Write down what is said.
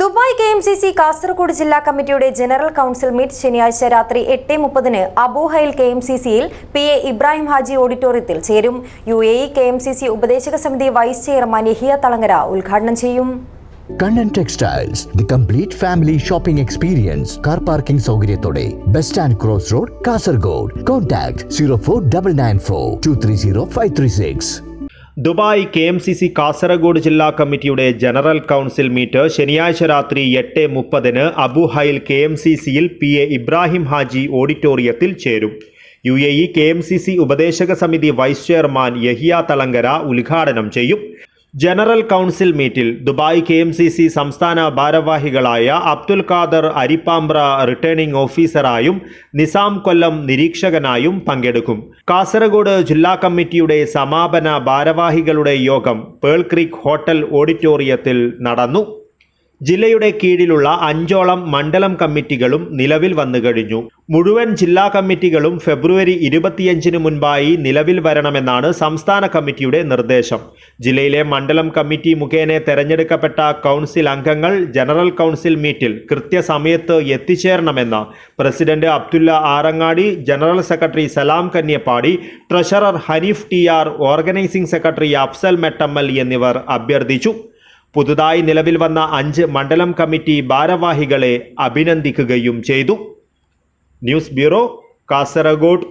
Dubai K M C C Kasaragod ജില്ലാ കമ്മിറ്റിയുടെ general council meet ശനിയാഴ്ച രാത്രി എട്ട് മുപ്പതിന് Abu Hail K M C സിയിൽ പി എ ഇബ്രാഹിം ഹാജി ഓഡിറ്റോറിയത്തിൽ ചേരും. U A E K M C C ഉപദേശക സമിതി വൈസ് ചെയർമാൻ യഹിയ തളങ്ങര ഉദ്ഘാടനം ചെയ്യും. Kannan textiles the complete family shopping experience car parking സൗകര്യത്തോടെ bus stand cross road Kasaragod. Contact zero four double nine four two three zero five three six Dubai K M C C Kasaragod ജില്ലാ കമ്മിറ്റിയുടെ general council meet ശനിയാഴ്ച രാത്രി എട്ട് മുപ്പതിന് Abu Hail K M C സിയിൽ P A Ibrahim Haji ഓഡിറ്റോറിയത്തിൽ ചേരും. U A E K M C C ഉപദേശക സമിതി വൈസ് ചെയർമാൻ യഹിയ തളങ്കര ഉദ്ഘാടനം ചെയ്യും. ജനറൽ കൗൺസിൽ മീറ്റിൽ Dubai K M C C സംസ്ഥാന ഭാരവാഹികളായ അബ്ദുൽ ഖാദർ അരിപ്പാമ്പ്ര റിട്ടേണിംഗ് ഓഫീസറായും നിസാം കൊല്ലം നിരീക്ഷകനായും പങ്കെടുക്കും. കാസർഗോഡ് ജില്ലാ കമ്മിറ്റിയുടെ സമാപന ഭാരവാഹികളുടെ യോഗം പേൾ ക്രീക്ക് ഹോട്ടൽ ഓഡിറ്റോറിയത്തിൽ നടന്നു. ജില്ലയുടെ കീഴിലുള്ള അഞ്ചോളം മണ്ഡലം കമ്മിറ്റികളും നിലവിൽ വന്നു കഴിഞ്ഞു. മുഴുവൻ ജില്ലാ കമ്മിറ്റികളും ഫെബ്രുവരി ഇരുപത്തിയഞ്ചിന് മുൻപായി നിലവിൽ വരണമെന്നാണ് സംസ്ഥാന കമ്മിറ്റിയുടെ നിർദ്ദേശം. ജില്ലയിലെ മണ്ഡലം കമ്മിറ്റി മുഖേന തെരഞ്ഞെടുക്കപ്പെട്ട കൗൺസിൽ അംഗങ്ങൾ ജനറൽ കൗൺസിൽ മീറ്റിൽ കൃത്യസമയത്ത് എത്തിച്ചേരണമെന്ന് president Abdulla Arangadi general secretary Salam Kanyapady treasurer Hanif T R organising secretary Afsal Mettammal എന്നിവർ അഭ്യർത്ഥിച്ചു. പുതുതായി നിലവിൽ വന്ന അഞ്ച് മണ്ഡലം കമ്മിറ്റി ഭാരവാഹികളെ അഭിനന്ദിക്കുകയും ചെയ്തു. News bureau Kasaragod.